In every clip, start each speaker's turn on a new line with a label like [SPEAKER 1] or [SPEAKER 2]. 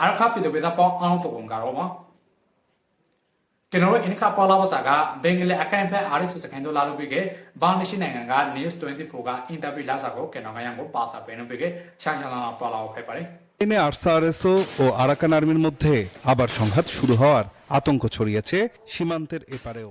[SPEAKER 1] အားခပ်ပြည်သူပြည်သားပေါင်းအောင်စုံကတော့ပါကျွန်တော်တို့အင်ခါပေါ်လာပါစာကဘင်္ဂလီအကိုင်ဖက်အာရစ်စကန်တို့လာလို့ပြီးကဘာနရှိနိုင်ငံက News 24ကအင်တာဗျူးလာစာကိုကျွန်တော်ကရန်ကိုပါတာပဲလို့ပြီးကရှာရှာလာပေါ်လာဖက်ပါတယ်
[SPEAKER 2] চীনে আরসারএসও ও Arakan আর্মির মধ্যে আবার সংঘাত শুরু হওয়ার আতঙ্ক ছড়িয়েছে সীমান্তের এপারেও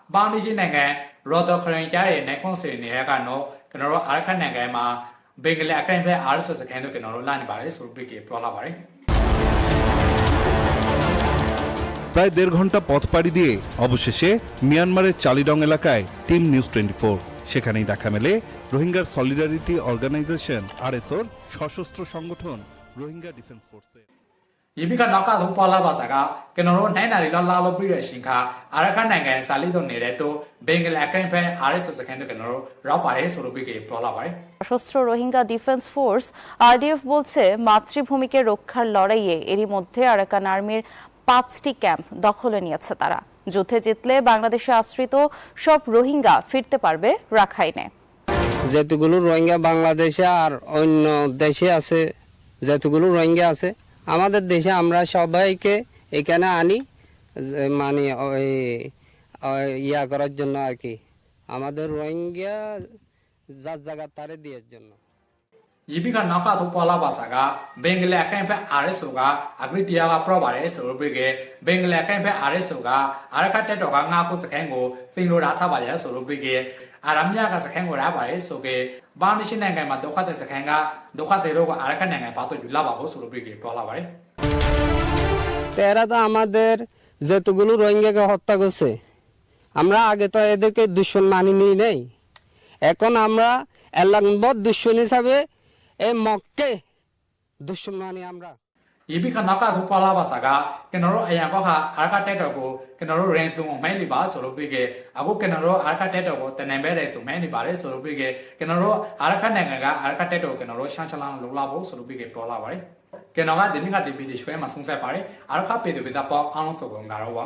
[SPEAKER 1] ပေါ်လာပါစာကဘာနရှိနိုင်ငံရော်ဒခရင်ကြားရဲ့နိုင်ကွန်စီနေရကတော့ကျွန်တော်တို့အာခတ်နိုင်ငံမှာဘင်္ဂလီအကိုင်ဖက်အာရစ်စကန်တို့ကျွန်တော်တို့လာနေပါတယ်ဆိုပြီးကပေါ်လာပါတယ်
[SPEAKER 2] প্রায় দেড় ঘন্টা পথ পাড়ি দিয়ে অবশেষে মিয়ানমারের চালিডং এলাকায় টিম নিউজ টোয়েন্টি ফোর সেখানেই দেখা মেলে রোহিঙ্গার সলিডারিটি অর্গানাইজেশন আরএসওর সশস্ত্র সংগঠন রোহিঙ্গা ডিফেন্স ফোর্সের
[SPEAKER 1] ဒီဘိကနောက်ကသူပေါ်လာပါစာကကျွန်တော်တို့နိုင်နာရီလောက်လာလို့ပြီးတဲ့အချိန်ခါအာရခတ်နိုင်ငံစာလီတို့နေတဲ့သူဘင်္ဂလီအကိုင်ဖက်အာရစ်စကန်တို့ကျွန်တော်တို့ရောက်ပါတယ်ဆိုလို့ပြီးကပေါ်လာပါတယ်
[SPEAKER 3] সশস্ত্র রোহিঙ্গা ডিফেন্স ফোর্স আরডিএফ বলছে মাতৃভূমিকে রক্ষার লড়াইয়ে এরই মধ্যে আরাকান আর্মির পাঁচটি ক্যাম্প দখলে নিয়েছে তারা যুদ্ধে জিতলে বাংলাদেশে আশ্রিত সব রোহিঙ্গা ফিরতে পারবে রাখাইনে
[SPEAKER 4] যেতগুলো রোহিঙ্গা বাংলাদেশে আর অন্য দেশে আছে যেতগুলো রোহিঙ্গা আছে আমাদের দেশে আমরা সবাইকে এখানে আনি মানে ইয়া করার জন্য আর কি। আমাদের রোহিঙ্গা যার জায়গা তারে দেওয়ার জন্য।
[SPEAKER 1] জীবিকা নাকা তো কলা বাসাগা, বেঙ্গলে একাইফে আরে সোগা আগ্রি দিয়া প্রবারে সরবিগে, বেঙ্গলে একাইফে আরে সোগা আরেকাটে টকা না পোসে খেঙ্গো রাথা বাজার সরবিগে। အကိုင်ဖက်အာရစ်ဆိုကအာရခတ်တက်တော်ကငါခုစကန်ကိုဖင်လိုရာထားပါလေဆိုလို့ပြီးကအာရမြကစကန်ကိုရပါတယ်ဆိုကဘာနရှိနိုင်ငံမှာဒုက္ခတဲ့စကန်ကဒုက္ခတဲ့ရောကအာရခတ်နိုင်ငံပါတော့ယူလာပါဖို့ဆိုလို့ပြီးကပေါ်လာပါတယ်
[SPEAKER 4] তো এরা তো আমাদের যেতগুলো রোহিঙ্গাকে হত্যা করছে আমরা আগে তো এদেরকে দুশ্মন মানি নিই নেই এখন আমরা এলাকবদ দুশ্মন হিসাবে এই মককে দুশ্মন মানি আমরা
[SPEAKER 1] ဒီဘိကနောက်ကသူပေါ်လာပါစာကကျွန်တော်တို့အရန်ကောခအာရခတ်တက်တော်ကိုကျွန်တော်တို့ရင်စုံအောင်မိုင်းနေပါဆိုလို့ပြီးကအခုကျွန်တော်တို့အာရခတ်တက်တော်ကိုတနင်္ဘဲတဲ့ဆိုမိုင်းနေပါတယ်ဆိုလို့ပြီးကကျွန်တော်တို့အာရခတ်နိုင်ငံကအာရခတ်တက်တော်ကိုကျွန်တော်တို့ရှမ်းချလန်လုံလာဖို့ဆိုလို့ပြီးကပေါ်လာပါတယ်ကျွန်တော်ကဒီနေ့ကဒီဗီဒီယိုမှာဆုံးဖြတ်ပါတယ်အာရခတ်ပေတူပိစာပေါအောင်အောင်ဆိုကုန်ကြတော့ပါ